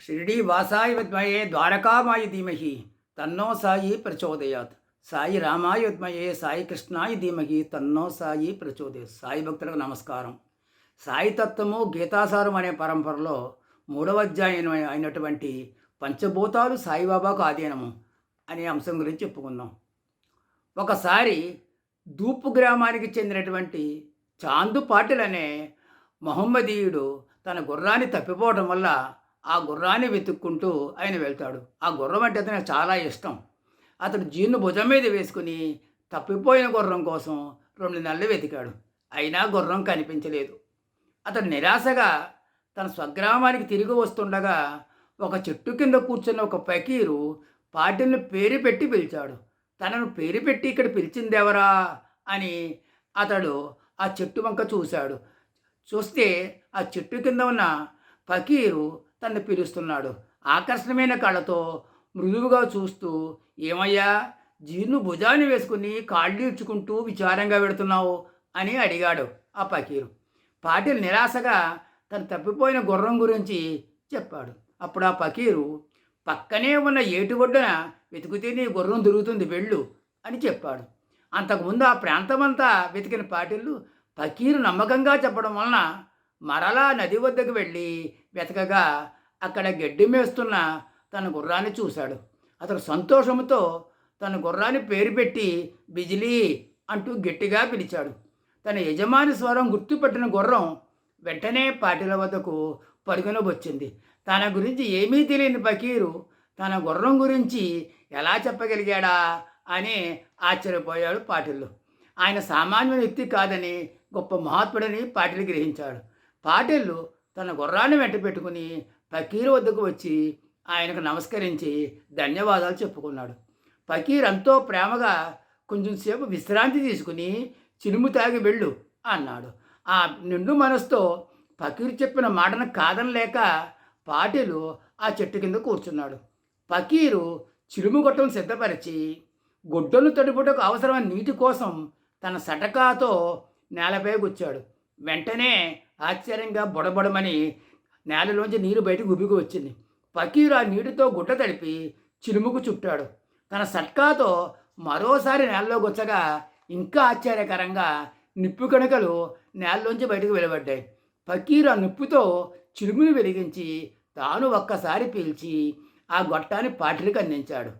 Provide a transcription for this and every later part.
షిరిడీ వాసాయ విద్మయే ద్వారకామాయ ధీమహి తన్నో సాయి ప్రచోదయాత్. సాయి రామాయ విద్మయే సాయి కృష్ణాయ ధీమహి తన్నో సాయి ప్రచోదయాత్. సాయి భక్తులకు నమస్కారం. సాయి తత్వము గీతాసారం అనే పరంపరలో మూడవ అధ్యాయం అయినటువంటి పంచభూతాలు సాయిబాబాకు ఆధీనము అనే అంశం గురించి చెప్పుకుందాం. ఒకసారి దూపు గ్రామానికి చెందినటువంటి చాందు పాటిల్ అనే మహమ్మదీయుడు తన గుర్రాన్ని తప్పిపోవడం వల్ల ఆ గుర్రాన్ని వెతుక్కుంటూ ఆయన వెళ్తాడు. ఆ గుర్రం అంటే అతనికి చాలా ఇష్టం. అతడు జీన్ను భుజం మీద వేసుకుని తప్పిపోయిన గుర్రం కోసం రెండు నెలలు వెతికాడు. అయినా గుర్రం కనిపించలేదు. అతడు నిరాశగా తన స్వగ్రామానికి తిరిగి వస్తుండగా ఒక చెట్టు కింద కూర్చున్న ఒక పకీరు పాటిల్ని పేరు పెట్టి పిలిచాడు. తనను పేరు పెట్టి ఇక్కడ పిలిచిందెవరా అని అతడు ఆ చెట్టు వంక చూశాడు. చూస్తే ఆ చెట్టు కింద ఉన్న ఫకీరు తనను పిలుస్తున్నాడు ఆకర్షణమైన కళ్ళతో మృదువుగా చూస్తూ ఏమయ్యా జీర్ను భుజాన్ని వేసుకుని కాళ్ళు ఇచ్చుకుంటూ విచారంగా పెడుతున్నావు అని అడిగాడు ఆ పకీరు. పాటిల్ నిరాశగా తను తప్పిపోయిన గుర్రం గురించి చెప్పాడు. అప్పుడు ఆ పకీరు పక్కనే ఉన్న ఏటి ఒడ్డున వెతికితే నీ గుర్రం దొరుకుతుంది వెళ్ళు అని చెప్పాడు. అంతకుముందు ఆ ప్రాంతమంతా వెతికిన పాటిళ్ళు పకీరు నమ్మకంగా చెప్పడం వలన మరలా నది వద్దకు వెళ్ళి వెతకగా అక్కడ గడ్డి మేస్తున్న తన గుర్రాన్ని చూశాడు. అతడు సంతోషంతో తన గుర్రాన్ని పేరు పెట్టి బిజిలీ అంటూ గట్టిగా పిలిచాడు. తన యజమాని స్వరం గుర్తుపెట్టిన గుర్రం వెంటనే పాటిల వద్దకు పరుగున వచ్చింది తన గురించి ఏమీ తెలియని పకీరు తన గుర్రం గురించి ఎలా చెప్పగలిగాడా అని ఆశ్చర్యపోయాడు పాటిల్లు. ఆయన సామాన్య వ్యక్తి కాదని గొప్ప మహాత్ముడని పాటిల్ గ్రహించాడు. పాటిల్లు తన గుర్రాన్ని వెంట పెట్టుకుని ఫకీర్ వద్దకు వచ్చి ఆయనకు నమస్కరించి ధన్యవాదాలు చెప్పుకున్నాడు. ఫకీర్ ఎంతో ప్రేమగా కొంచెం సేపు విశ్రాంతి తీసుకుని చిలుము తాగి వెళ్ళు అన్నాడు. ఆ నిండు మనసుతో ఫకీర్ చెప్పిన మాటను కాదనలేక పాటిలు ఆ చెట్టు కింద కూర్చున్నాడు. ఫకీరు చిలుము గొట్టం సిద్ధపరిచి గుడ్డను తడిపుటకు అవసరమైన నీటి కోసం తన సటకాతో నేలపై గుచ్చాడు వెంటనే ఆశ్చర్యంగా బుడబడమని నేలలోంచి నీరు బయటకు ఉబికి వచ్చింది. ఫకీరు ఆ నీటితో గుడ్డ తడిపి చిలుముకు చుట్టాడు. తన సట్కాతో మరోసారి నేలలో గుచ్చగా ఇంకా ఆశ్చర్యకరంగా నిప్పు కణికలు నేలలోంచి బయటకు వెలువడ్డాయి ఫకీరు ఆ నిప్పుతో చిలుముని వెలిగించి తాను ఒక్కసారి పీల్చి ఆ గొట్టాన్ని పాటలకు అందించాడు.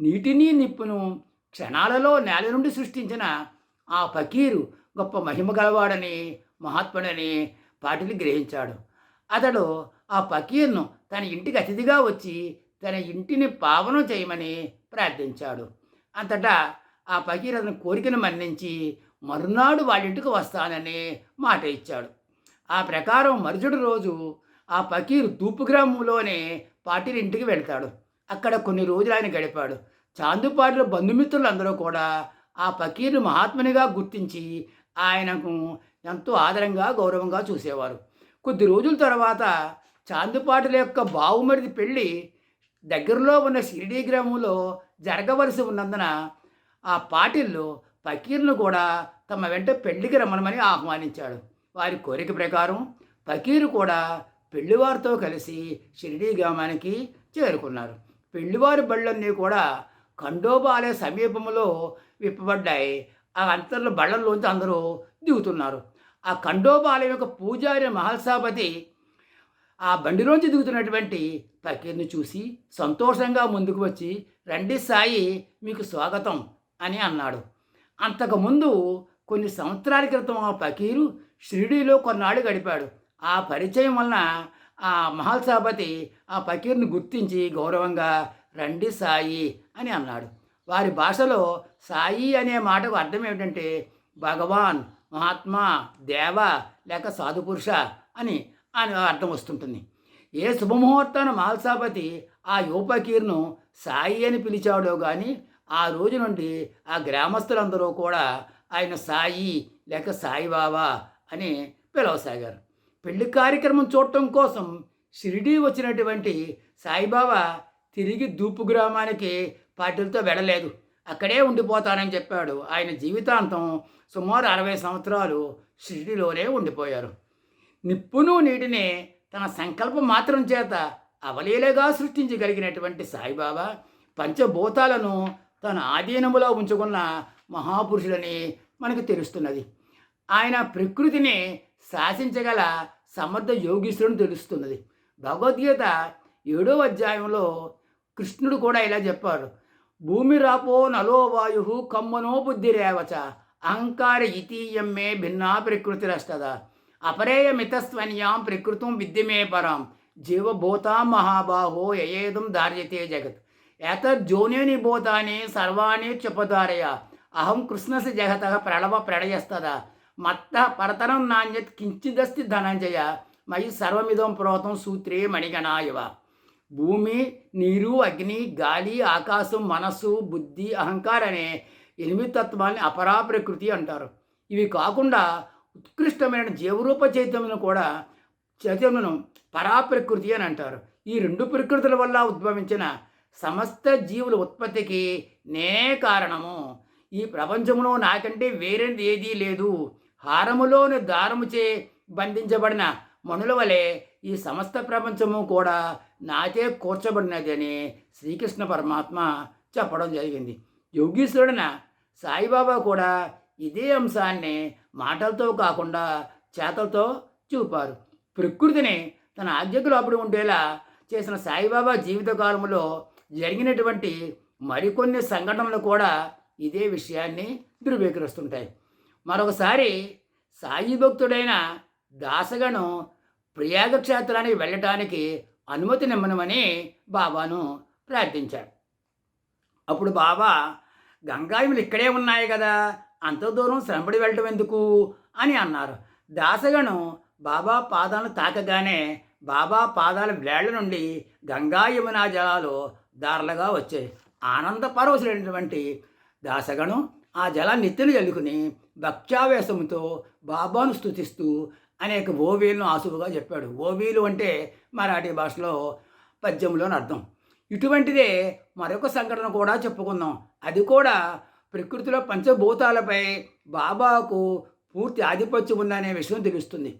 నీటిని నిప్పును క్షణాలలో నేల నుండి సృష్టించిన ఆ ఫకీరు గొప్ప మహిమ గలవాడని మహాత్ముడని పాటిని గ్రహించాడు. అతడు ఆ పకీర్ను తన ఇంటికి అతిథిగా వచ్చి తన ఇంటిని పావనం చేయమని ప్రార్థించాడు. అంతటా ఆ పకీర్ అతని కోరికను మన్నించి మరునాడు వాళ్ళింటికి వస్తానని మాట ఇచ్చాడు. ఆ ప్రకారం మరుసటి రోజు ఆ పకీర్ తూపు గ్రామంలోనే పాటిల్ ఇంటికి వెళ్తాడు. అక్కడ కొన్ని రోజులు ఆయన గడిపాడు. చాందుపాటిల బంధుమిత్రులందరూ కూడా ఆ పకీర్ను మహాత్మునిగా గుర్తించి ఆయనకు ఎంతో ఆదరంగా గౌరవంగా చూసేవారు. కొద్ది రోజుల తర్వాత చాందుపాటిల యొక్క బావుమరిది పెళ్ళి దగ్గరలో ఉన్న షిరిడీ గ్రామంలో జరగవలసి ఉన్నందున ఆ పాటిల్లో ఫకీర్ను కూడా తమ వెంట పెళ్ళికి రమ్మనమని ఆహ్వానించాడు. వారి కోరిక ప్రకారం ఫకీరు కూడా పెళ్ళివారితో కలిసి షిరిడీ గ్రామానికి చేరుకున్నారు. పెళ్ళివారి బళ్ళన్నీ కూడా ఖండోబాలయ సమీపంలో విప్పబడ్డాయి. ఆ అంతర్లు బళ్ళల్లోంచి అందరూ దిగుతున్నారు. ఆ ఖండోబాలయం యొక్క పూజారి మహల్సాపతి ఆ బండిలోంచి దిగుతున్నటువంటి ఫకీర్ని చూసి సంతోషంగా ముందుకు వచ్చి రండి సాయి మీకు స్వాగతం అని అన్నాడు. అంతకుముందు కొన్ని సంవత్సరాల క్రితం ఆ పకీరు షిరిడీలో కొన్నాళ్ళు గడిపాడు. ఆ పరిచయం వలన ఆ మహల్సాపతి ఆ పకీర్ను గుర్తించి గౌరవంగా రండి సాయి అని అన్నాడు. వారి భాషలో సాయి అనే మాటకు అర్థం ఏమిటంటే భగవాన్ మహాత్మా దేవ లేక సాధుపురుష అని అని అర్థం వస్తుంటుంది. ఏ శుభముహూర్తాన మాల్సాపతి ఆ యువపకీర్ను సాయి అని పిలిచాడో కానీ ఆ రోజు నుండి ఆ గ్రామస్తులందరూ కూడా ఆయన సాయి లేక సాయిబాబా అని పిలవసాగారు. పెళ్ళి కార్యక్రమం చూడటం కోసం షిరిడీ వచ్చినటువంటి సాయిబాబా తిరిగి దూపు గ్రామానికి పార్టీలతో వెళ్ళలేదు. అక్కడే ఉండిపోతానని చెప్పాడు. ఆయన జీవితాంతం సుమారు అరవై సంవత్సరాలు షిరిడిలోనే ఉండిపోయారు. నిప్పును నీటిని తన సంకల్పం మాత్రం చేత అవలీలగా సృష్టించగలిగినటువంటి సాయిబాబా పంచభూతాలను తన ఆధీనములో ఉంచుకున్న మహాపురుషులని మనకు తెలుస్తున్నది. ఆయన ప్రకృతిని శాసించగల సమర్థ యోగీశ్వరుని తెలుస్తున్నది. భగవద్గీత ఏడో అధ్యాయంలో కృష్ణుడు కూడా ఇలా చెప్పారు. భూమిరాపో నలో వాయు కమ్మనో బుద్ధిరేవచ. అహంకార ఇతీయం మే భిన్నా ప్రకృతిరస్తద. అపరేయమితస్వన్యాం ప్రకృతం విద్యమే పరాం. జీవభూతా మహాబాహో యయేదం ధార్యతే జగత్. ఏతజ్జోనేని భూతాని సర్వాణి చుపధారయ అహం కృష్ణసి జగత ప్రణవ ప్రళయస్తద మత్త పరతరం నాణ్యత్ కించిదస్తి ధనంజయ. మయి సర్వమిదం ప్రోతం సూత్రే మణిగణాయవ. భూమి నీరు అగ్ని గాలి ఆకాశం మనస్సు బుద్ధి అహంకారం అనే ఎనిమిది తత్వాన్ని అపరా ప్రకృతి అంటారు. ఇవి కాకుండా ఉత్కృష్టమైన జీవరూప చైతన్యం కూడా చైతన్యం పరాప్రకృతి అని అంటారు. ఈ రెండు ప్రకృతుల వల్ల ఉద్భవించిన సమస్త జీవుల ఉత్పత్తికి నేనే కారణము. ఈ ప్రపంచంలో నాకంటే వేరేది ఏదీ లేదు. హారములోని దారముచే బంధించబడిన మనుల వలె ఈ సమస్త ప్రపంచము కూడా నాకే కూర్చబడినది అని శ్రీకృష్ణ పరమాత్మ చెప్పడం జరిగింది. యోగీశ్వరుడిన సాయిబాబా కూడా ఇదే అంశాన్ని మాటలతో కాకుండా చేతలతో చూపారు. ప్రకృతిని తన ఆజ్ఞకు లోపడి ఉండేలా చేసిన సాయిబాబా జీవితకాలంలో జరిగినటువంటి మరికొన్ని సంఘటనలు కూడా ఇదే విషయాన్ని ధృవీకరిస్తుంటాయి. మరొకసారి సాయి భక్తుడైన దాసగను ప్రయాగ క్షేత్రానికి వెళ్ళటానికి అనుమతి నిమ్మనమని బాబాను ప్రార్థించాడు. అప్పుడు బాబా గంగాయములు ఇక్కడే ఉన్నాయి కదా అంత దూరం శ్రమపడి వెళ్ళటం ఎందుకు? అని అన్నారు. దాసగను బాబా పాదాలను తాకగానే బాబా పాదాల వేళ్ళ నుండి గంగా యమునా జలాలు దారలుగా వచ్చాయి. ఆనంద పరవశులైనటువంటి దాసగను ఆ జలాన్ని నెత్తిన చల్లుకుని భక్త్యావేశంతో బాబాను స్తుతిస్తూ అనేక ఓవీలను ఆసువుగా చెప్పాడు. ఓవీలు అంటే మరాఠీ భాషలో పద్యంలోని అర్థం. ఇటువంటిదే మరొక సంఘటన కూడా చెప్పుకుందాం. అది కూడా ప్రకృతిలో పంచభూతాలపై బాబాకు పూర్తి ఆధిపత్యం ఉందనే విషయం తెలుస్తుంది.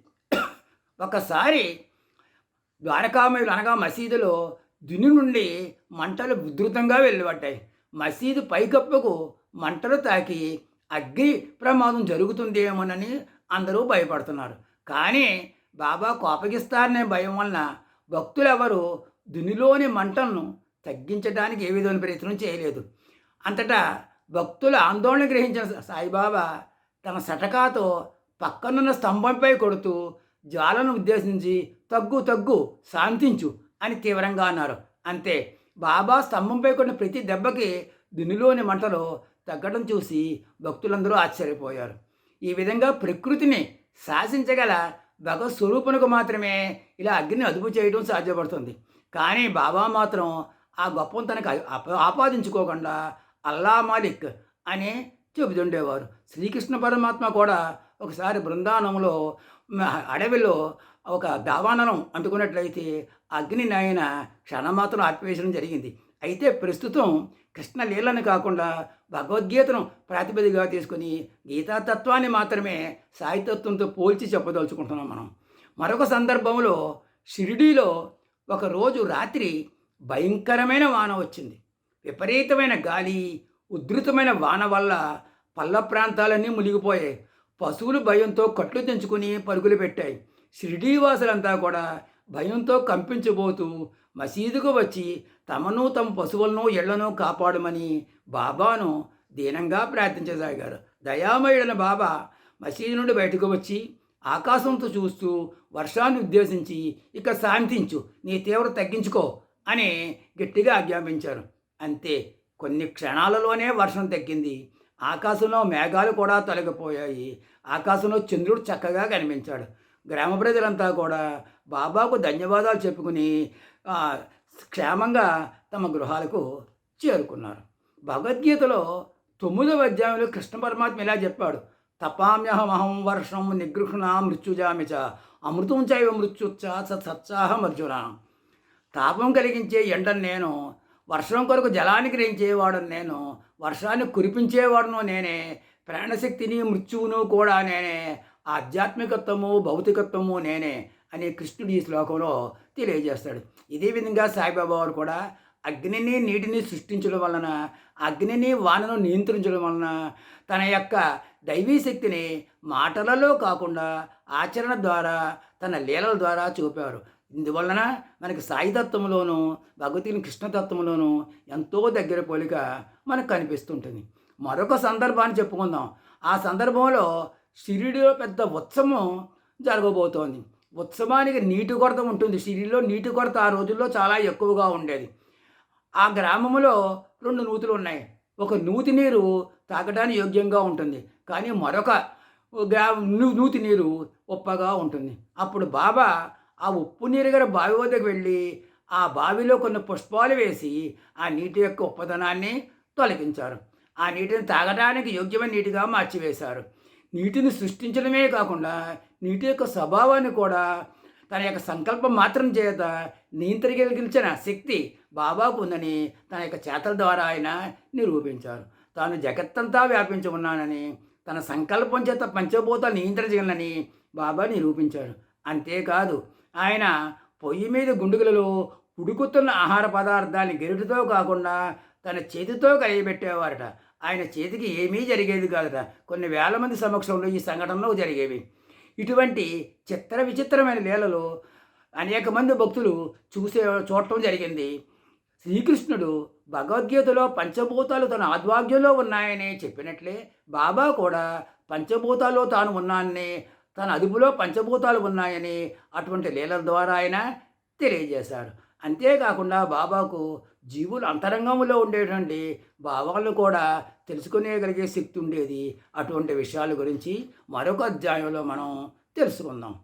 ఒకసారి ద్వారకామయులు అనగా మసీదులో దుని నుండి మంటలు ఉధృతంగా వెళ్ళబడ్డాయి మసీదు పైకప్పుకు మంటలు తాకి అగ్ని ప్రమాదం జరుగుతుందేమోనని అందరూ భయపడుతున్నారు. కానీ బాబా కోపగిస్తారనే భయం వలన భక్తులెవరూ దునిలోని మంటలను తగ్గించడానికి ఏ విధమైన ప్రయత్నం చేయలేదు. అంతటా భక్తుల ఆందోళన గ్రహించిన సాయిబాబా తన సటకాతో పక్కనున్న స్తంభంపై కొడుతూ జ్వాలను ఉద్దేశించి తగ్గు తగ్గు శాంతించు అని తీవ్రంగా అన్నారు. అంతే బాబా స్తంభంపై కొట్టిన ప్రతి దెబ్బకి దునిలోని మంటలు తగ్గడం చూసి భక్తులందరూ ఆశ్చర్యపోయారు. ఈ విధంగా ప్రకృతిని శాసించగల భగవత్ స్వరూపునకు మాత్రమే ఇలా అగ్నిని అదుపు చేయడం సాధ్యపడుతుంది. కానీ బాబా మాత్రం ఆ గొప్పను తనకు ఆపాదించుకోకుండా అల్లా మాలిక్ అని చెబుతుండేవారు. శ్రీకృష్ణ పరమాత్మ కూడా ఒకసారి బృందావనంలో అడవిలో ఒక దావాననం అంటుకున్నట్లయితే అగ్నిని ఆయన క్షణమాత్రం ఆర్పివేయడం జరిగింది. అయితే ప్రస్తుతం కృష్ణ లీలను కాకుండా భగవద్గీతను ప్రాతిపదికగా తీసుకుని గీతాతత్వాన్ని మాత్రమే సాయితత్వంతో పోల్చి చెప్పదలుచుకుంటున్నాం మనం. మరొక సందర్భంలో షిరిడీలో ఒకరోజు రాత్రి భయంకరమైన వాన వచ్చింది. విపరీతమైన గాలి ఉధృతమైన వాన వల్ల పల్ల ప్రాంతాలన్నీ మునిగిపోయాయి. పశువులు భయంతో కట్లు తెంచుకుని పరుగులు పెట్టాయి. షిరిడీవాసులంతా కూడా భయంతో కంపించబోతూ మసీదుకు వచ్చి తమను తమ పశువులను ఇళ్ళను కాపాడమని బాబాను దీనంగా ప్రార్థించసాగారు. దయామయుడైన బాబా మసీదు నుండి బయటకు వచ్చి ఆకాశంతో చూస్తూ వర్షాన్ని ఉద్దేశించి ఇక శాంతించు నీ తీవ్ర తగ్గించుకో అని గట్టిగా ఆజ్ఞాపించారు. అంతే కొన్ని క్షణాలలోనే వర్షం తగ్గింది. ఆకాశంలో మేఘాలు కూడా తొలగిపోయాయి. ఆకాశంలో చంద్రుడు చక్కగా కనిపించాడు. గ్రామ ప్రజలంతా కూడా బాబాకు ధన్యవాదాలు చెప్పుకుని క్షేమంగా తమ గృహాలకు చేరుకున్నారు. భగవద్గీతలో తొమ్మిదవ అధ్యాయంలో కృష్ణ పరమాత్మ ఇలా చెప్పాడు. తపామ్యహమహం వర్షం నిగృహణ మృత్యుజామిచ చ అమృతం చైవ మృత్యుచ్చ సత్సాహం అర్జున. తాపం కలిగించే ఎండను నేను వర్షం కొరకు జలాన్ని గ్రహించేవాడను నేను వర్షాన్ని కురిపించేవాడును నేనే ప్రాణశక్తిని మృత్యువును కూడా నేనే ఆధ్యాత్మికత్వము భౌతికత్వము నేనే అని కృష్ణుడు ఈ శ్లోకంలో తెలియజేస్తాడు. ఇదే విధంగా సాయిబాబా వారు కూడా అగ్నిని నీటిని సృష్టించడం వలన అగ్నిని వానను నియంత్రించడం వలన తన యొక్క దైవీ శక్తిని మాటలలో కాకుండా ఆచరణ ద్వారా తన లీలల ద్వారా చూపారు ఇందువలన మనకి సాయితత్వంలోనూ భగవతిని కృష్ణతత్వంలోనూ ఎంతో దగ్గర పోలిక మనకు కనిపిస్తుంటుంది. మరొక సందర్భాన్ని చెప్పుకుందాం. ఆ సందర్భంలో షిరిడిలో పెద్ద ఉత్సవం జరగబోతోంది. ఉత్సవానికి నీటి కొరత ఉంటుంది. షిరిడిలో నీటి కొరత ఆ రోజుల్లో చాలా ఎక్కువగా ఉండేది. ఆ గ్రామంలో రెండు నూతులు ఉన్నాయి. ఒక నూతి నీరు తాగడానికి యోగ్యంగా ఉంటుంది. కానీ మరొక గ్రా నూతి నీరు ఉప్పగా ఉంటుంది. అప్పుడు బాబా ఆ ఉప్పు నీరు గల బావి వద్దకు వెళ్ళి ఆ బావిలో కొన్ని పుష్పాలు వేసి ఆ నీటి యొక్క ఉప్పదనాన్ని తొలగించారు. ఆ నీటిని తాగడానికి యోగ్యమైన నీటిగా మార్చివేశారు. నీటిని సృష్టించడమే కాకుండా నీటి యొక్క స్వభావాన్ని కూడా తన యొక్క సంకల్పం మాత్రం చేత నియంత్రించగలిగించిన శక్తి బాబాకు ఉందని తన యొక్క చేతల ద్వారా ఆయన నిరూపించారు. తాను జగత్తంతా వ్యాపించి ఉన్నానని తన సంకల్పం చేత పంచభూతాలు నియంత్రించగలనని బాబా నిరూపించాడు అంతేకాదు ఆయన పొయ్యి మీద గుండుగులలో ఉడుకుతున్న ఆహార పదార్థాన్ని గెరుటితో కాకుండా తన చేతితో కలిగిపెట్టేవారట ఆయన చేతికి ఏమీ జరిగేది కాదట కొన్ని వేల మంది సమక్షంలో ఈ సంఘటనలో జరిగేవి. ఇటువంటి చిత్ర విచిత్రమైన లీలలు అనేక మంది భక్తులు చూసే చూడటం జరిగింది. శ్రీకృష్ణుడు భగవద్గీతలో పంచభూతాలు తన ఆద్వాగ్యంలో ఉన్నాయని చెప్పినట్లే బాబా కూడా పంచభూతాల్లో తాను ఉన్నానని తన అదుపులో పంచభూతాలు ఉన్నాయని అటువంటి లీలల ద్వారా ఆయన తెలియజేశారు అంతేకాకుండా బాబాకు జీవుల అంతరంగంలో ఉండేటువంటి భావాలను కూడా తెలుసుకునేగలిగే శక్తి ఉండేది. అటువంటి విషయాల గురించి మరొక అధ్యాయంలో మనం తెలుసుకుందాం.